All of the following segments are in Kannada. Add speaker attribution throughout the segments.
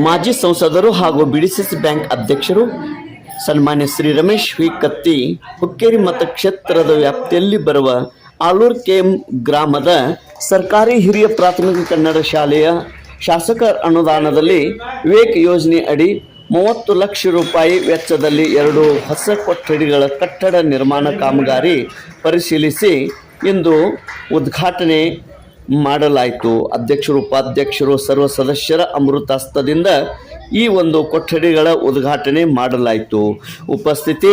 Speaker 1: ಮಾಜಿ ಸಂಸದರು ಹಾಗೂ ಬಿಡಿಸಿಸ್ ಬ್ಯಾಂಕ್ ಅಧ್ಯಕ್ಷರು ಸನ್ಮಾನ್ಯ ಶ್ರೀ ರಮೇಶ್ ವಿ ಕತ್ತಿ ಹುಕ್ಕೇರಿ ಮತಕ್ಷೇತ್ರದ ವ್ಯಾಪ್ತಿಯಲ್ಲಿ ಬರುವ ಆಲೂರ್ ಕೆಎಂ ಗ್ರಾಮದ ಸರ್ಕಾರಿ ಹಿರಿಯ ಪ್ರಾಥಮಿಕ ಕನ್ನಡ ಶಾಲೆಯ ಶಾಸಕ ಅನುದಾನದಲ್ಲಿ ವಿವೇಕ್ ಯೋಜನೆ ಅಡಿ ಮೂವತ್ತು ಲಕ್ಷ ರೂಪಾಯಿ ವೆಚ್ಚದಲ್ಲಿ ಎರಡು ಹೊಸ ಕೊಠಡಿಗಳ ಕಟ್ಟಡ ನಿರ್ಮಾಣ ಕಾಮಗಾರಿ ಪರಿಶೀಲಿಸಿ ಇಂದು ಉದ್ಘಾಟನೆ ಮಾಡಲಾಯಿತು. ಅಧ್ಯಕ್ಷರು, ಉಪಾಧ್ಯಕ್ಷರು, ಸರ್ವ ಸದಸ್ಯರ ಅಮೃತಾಸ್ತದಿಂದ ಈ ಒಂದು ಕೊಠಡಿಗಳ ಉದ್ಘಾಟನೆ ಮಾಡಲಾಯಿತು. ಉಪಸ್ಥಿತಿ,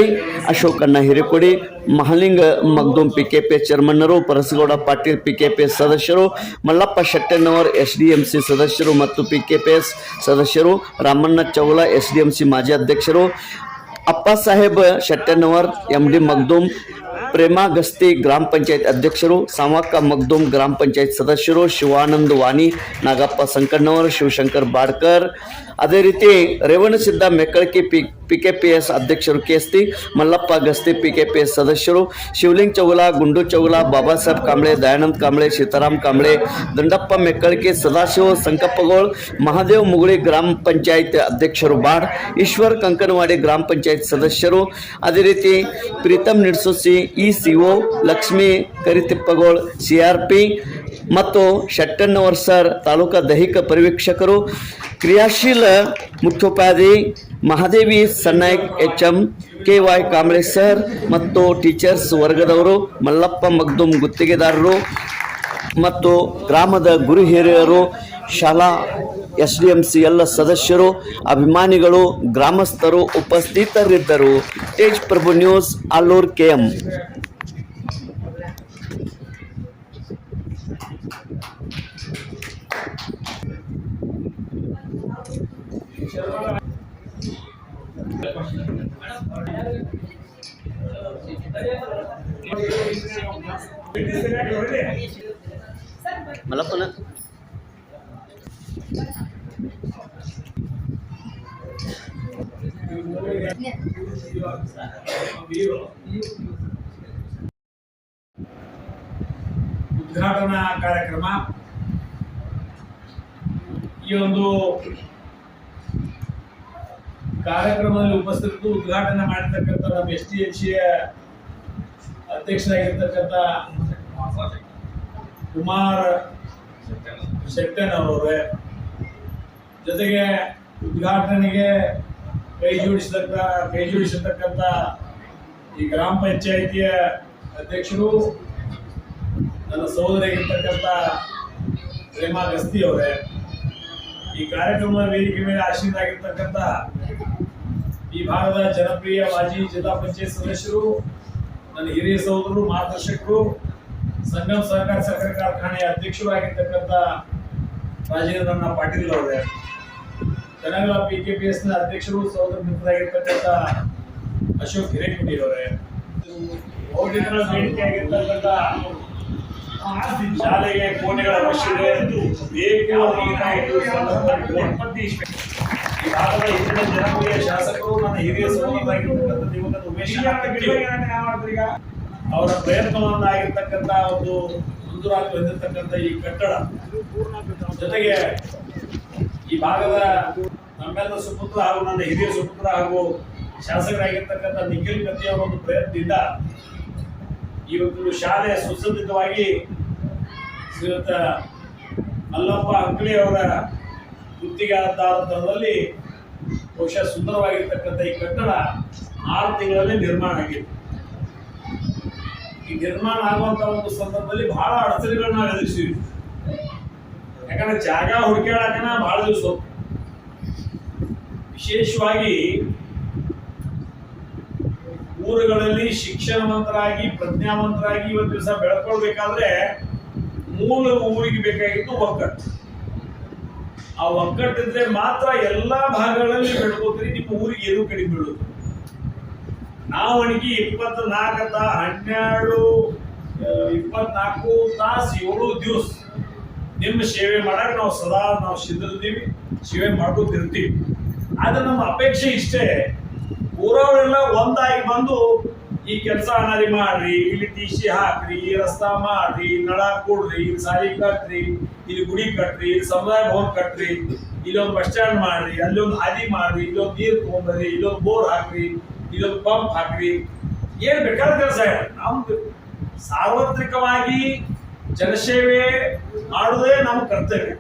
Speaker 1: Ashokanna Hirekodi, Mahalinga Magdum P K P ಚೇರ್ಮನ್ನರು, Parasagouda Patil P K P S ಸದಸ್ಯರು, Mallappa Shettannavar S D M C ಸದಸ್ಯರು ಮತ್ತು ಪಿ ಕೆ ಪಿ ಎಸ್ ಸದಸ್ಯರು, Ramanna Choula S D M C ಮಾಜಿ ಅಧ್ಯಕ್ಷರು, ಅಪ್ಪ ಸಾಹೇಬ್ ಶೆಟ್ಟಣ್ಣವರ್ ಎಂ ಡಿ ಮಗ್ದುಂ ಪ್ರೇಮಾ ಗಸ್ತಿ ಗ್ರಾಮ ಪಂಚಾಯತ್ ಅಧ್ಯಕ್ಷರು ಸಾಮಕ್ಕ ಮಗ್ದುಂ ಗ್ರಾಮ ಪಂಚಾಯತ್ ಸದಸ್ಯರು, ಶಿವಾನಂದ್ ವಾಣಿ ನಾಗಪ್ಪ ಸಂಕಣ್ಣವರ್ ಶಿವಶಂಕರ್ ಬಾಡ್ಕರ್ ಅದೇ ರೀತಿ Revanasiddha Mekkalaki P P K P S ಅಧ್ಯಕ್ಷರು Kesti Mallappa Gasti P K P S ಸದಸ್ಯರು, ಶಿವಲಿಂಗ್ ಚೌಲ ಗುಂಡು ಚೌಲ ಬಾಬಾ ಸಾಹೇಬ್ ಕಾಂಬ್ಳೆ, ದಯಾನಂದ್ ಕಾಂಬ್ಳೆ, ಸೀತಾರಾಮ್ ಕಾಂಬ್ಳೆ, ದಂಡಪ್ಪ ಮೆಕ್ಕಳ್ಕೆ, ಸದಾಶಿವ ಸಂಕಪ್ಪಗೋಳ್, ಮಹಾದೇವ್ ಮುಗುಳಿ ಗ್ರಾಮ ಪಂಚಾಯತ್ ಅಧ್ಯಕ್ಷರು ಬಾಡ್ ಈಶ್ವರ್ ಕಂಕನವಾಡಿ ಗ್ರಾಮ ಪಂಚಾಯತ್ ಸದಸ್ಯರು. ಅದೇ ರೀತಿ Preetam Nidsosi E C O Lakshmi Karitippagol, C R P ಮತ್ತು ಶೆಟ್ಟಣ್ಣವರ್ ಸರ್, ತಾಲೂಕಾ ದೈಹಿಕ ಪರಿವೀಕ್ಷಕರು. ಕ್ರಿಯಾಶೀಲ ಮುಖ್ಯೋಪಾಧಿ Mahadevi Sannayak H M K Y Kamble sir ಮತ್ತು ಟೀಚರ್ಸ್ ವರ್ಗದವರು ಮಲ್ಲಪ್ಪ ಮಗ್ದುಮ್ ಗುತ್ತಿಗೆದಾರರು ಮತ್ತು ಗ್ರಾಮದ ಗುರು ಹಿರಿಯರು, ಶಾಲಾ ಎಸ್ ಡಿ ಎಂ ಸಿ ಎಲ್ಲ ಸದಸ್ಯರು, ಅಭಿಮಾನಿಗಳು, ಗ್ರಾಮಸ್ಥರು ಉಪಸ್ಥಿತರಿದ್ದರು. Tej Prabhu news Alur K M ಮಲ್ಲಪ್ಪನ
Speaker 2: ಉದ್ಘಾಟನಾ ಕಾರ್ಯಕ್ರಮ. ಈ ಒಂದು ಕಾರ್ಯಕ್ರಮದಲ್ಲಿ ಉಪಸ್ಥಿತರು ಉದ್ಘಾಟನೆ ಮಾಡಿರ್ತಕ್ಕಂಥ ನಮ್ಮ ಎಸ್ ಟಿ ಎಚ್ ಅಧ್ಯಕ್ಷರಾಗಿರ್ತಕ್ಕಂಥ ಕುಮಾರ್ ಶೆಟ್ಟನ್ ಅವರವರೇ ಜೊತೆಗೆ ಉದ್ಘಾಟನೆಗೆ ಕೈ ಜೋಡಿಸಿದ ಕೈ ಜೋಡಿಸಿರ್ತಕ್ಕಂಥ ಈ ಗ್ರಾಮ ಪಂಚಾಯಿತಿಯ ಅಧ್ಯಕ್ಷರು, ನನ್ನ ಸಹೋದರಿಗಿರ್ತಕ್ಕಂಥ ಪ್ರೇಮಾ ಗಸ್ತಿ ಅವರೇ. ಈ ಕಾರ್ಯಕ್ರಮದ ವೇದಿಕೆ ಮೇಲೆ ಆಶೀನಾಗಿರ್ತಕ್ಕಂಥ ಈ ಭಾಗದ ಜನಪ್ರಿಯ ಮಾಜಿ ಜಿಲ್ಲಾ ಪಂಚಾಯತ್ ಸದಸ್ಯರು, ನನ್ನ ಹಿರಿಯ ಸಹೋದರರು, ಮಾರ್ಗದರ್ಶಕರು, ಸಂಗಮ್ ಸಹಕಾರ ಸಕ್ಕರೆ ಕಾರ್ಖಾನೆಯ ಅಧ್ಯಕ್ಷರಾಗಿರ್ತಕ್ಕಂಥ ರಾಜೇಂದ್ರಣ್ಣ ಪಾಟೀಲ್ ಅವರೇ. ಜನಗಳ ಪಿ ಕೆ ಪಿ ಎಸ್ನ ಅಧ್ಯಕ್ಷರು, ಸಹೋದರ ಮಿತ್ರರಾಗಿರ್ತಕ್ಕಂಥ ಅಶೋಕ್ ಹಿರೇಕುಂಡಿ ಅವರೇ. ಶಾಲೆಗೆ ಕೋಣೆಗಳ ಅವಶ್ಯಕತೆ ಈ ಭಾಗದ ಹಿಂದಿನ ಜನಪ್ರಿಯ ಶಾಸಕರು ನನ್ನ ಹಿರಿಯ ಈಗ ಅವರ ಪ್ರಯತ್ನವನ್ನಾಗಿರ್ತಕ್ಕಂಥ ಒಂದು ಮುಂದುವರಾಗಿ ಹೊಂದಿರತಕ್ಕಂಥ ಈ ಕಟ್ಟಡ, ಜೊತೆಗೆ ಈ ಭಾಗದ ನಮ್ಮೆಲ್ಲ ಸುಪುತ್ರ ಹಾಗೂ ನನ್ನ ಹಿರಿಯ ಸುಪುತ್ರ ಹಾಗೂ ಶಾಸಕರಾಗಿರ್ತಕ್ಕಂಥ ನಿಖಿಲ್ ಕತ್ತಿ ಅವರ ಒಂದು ಪ್ರಯತ್ನದಿಂದ ಇವತ್ತು ಶಾಲೆ ಸುಸಜ್ಜಿತವಾಗಿ ಶ್ರೀಯುತ ಮಲ್ಲಪ್ಪ ಅಂಕಳಿ ಅವರ ಗುತ್ತಿಗೆದಾರದಲ್ಲಿ ಬಹುಶಃ ಸುಂದರವಾಗಿರ್ತಕ್ಕಂಥ ಈ ಕಟ್ಟಡ ಆರು ತಿಂಗಳಲ್ಲಿ ನಿರ್ಮಾಣ ಆಗಿದೆ ಈ ನಿರ್ಮಾಣ ಆಗುವಂತ ಒಂದು ಸಂದರ್ಭದಲ್ಲಿ ಬಹಳ ಅಡಚಣೆಗಳನ್ನ ಎದುರಿಸಿದೆ ಎದುರಿಸಿದ್ವಿ. ಯಾಕಂದ್ರೆ ಜಾಗ ಹುಡುಕಾಡಕನ ಬಹಳ ದಿವಸ ವಿಶೇಷವಾಗಿ ಊರುಗಳಲ್ಲಿ ಶಿಕ್ಷಣವಂತರಾಗಿ ಪ್ರಜ್ಞಾವಂತರಾಗಿ ಇವತ್ತು ದಿವಸ ಬೆಳ್ಕೊಳ್ಬೇಕಾದ್ರೆ ಮೂಲ ಊರಿಗೆ ಬೇಕಾಗಿದ್ದು ಒಕ್ಕಟ್ಟು ಆ ಒಗ್ಗಟ್ಟಿದ್ರೆ ಮಾತ್ರ ಎಲ್ಲಾ ಭಾಗಗಳಲ್ಲಿ ಬೆಳ್ಕೋತೀರಿ, ನಿಮ್ಮ ಊರಿಗೆ ಏನು ಕಡಿಮೆ ಬೀಳುದು ನಾವು ಅಣಿಗೆ ಇಪ್ಪತ್ನಾಲ್ಕು ತಾ ಹನ್ನೆರಡು ಇಪ್ಪತ್ನಾಲ್ಕು ತಾಸು ಏಳು ದಿವಸ ನಿಮ್ಮ ಸೇವೆ ಮಾಡಕ್ ನಾವು ಸದಾ ನಾವು ಸಿದ್ಧರಿದ್ದೀವಿ, ಸೇವೆ ಮಾಡ್ಕೊತಿರ್ತೀವಿ. ಆದ್ರೆ ನಮ್ಮ ಅಪೇಕ್ಷೆ ಇಷ್ಟೇ, ಊರವರೆಲ್ಲ ಒಂದಾಗಿ ಬಂದು ಈ ಕೆಲಸ ಅನಾರಿ ಮಾಡ್ರಿ, ಇಲ್ಲಿ ಟಿ ಸಿ ಹಾಕ್ರಿ ಈ ರಸ್ತಾ ಮಾಡ್ರಿ ನಳ ಕೊಡ್ರಿ, ಇಲ್ಲಿ ಸಾಲಿ ಕಟ್ರಿ, ಇಲ್ಲಿ ಗುಡಿ ಕಟ್ರಿ, ಇಲ್ಲಿ ಸಮುದಾಯ ಭವನ್ ಕಟ್ರಿ, ಇಲ್ಲೊಂದು ಬಸ್ ಸ್ಟ್ಯಾಂಡ್ ಮಾಡ್ರಿ, ಅಲ್ಲೊಂದು ಹಾದಿ ಮಾಡ್ರಿ, ಇಲ್ಲೊಂದು ನೀರು ತಗೊಂಡ್ರಿ ಇಲ್ಲೊಂದು ಬೋರ್ ಹಾಕ್ರಿ, ಇಲ್ಲೊಂದು ಪಂಪ್ ಹಾಕ್ರಿ. ಏನ್ ಬೇಕಾದ ಕೆಲಸ ನಮ್ದು ಸಾರ್ವತ್ರಿಕವಾಗಿ ಜನಸೇವೆ ಮಾಡುವುದೇ ನಮ್ಮ ಕರ್ತವ್ಯ.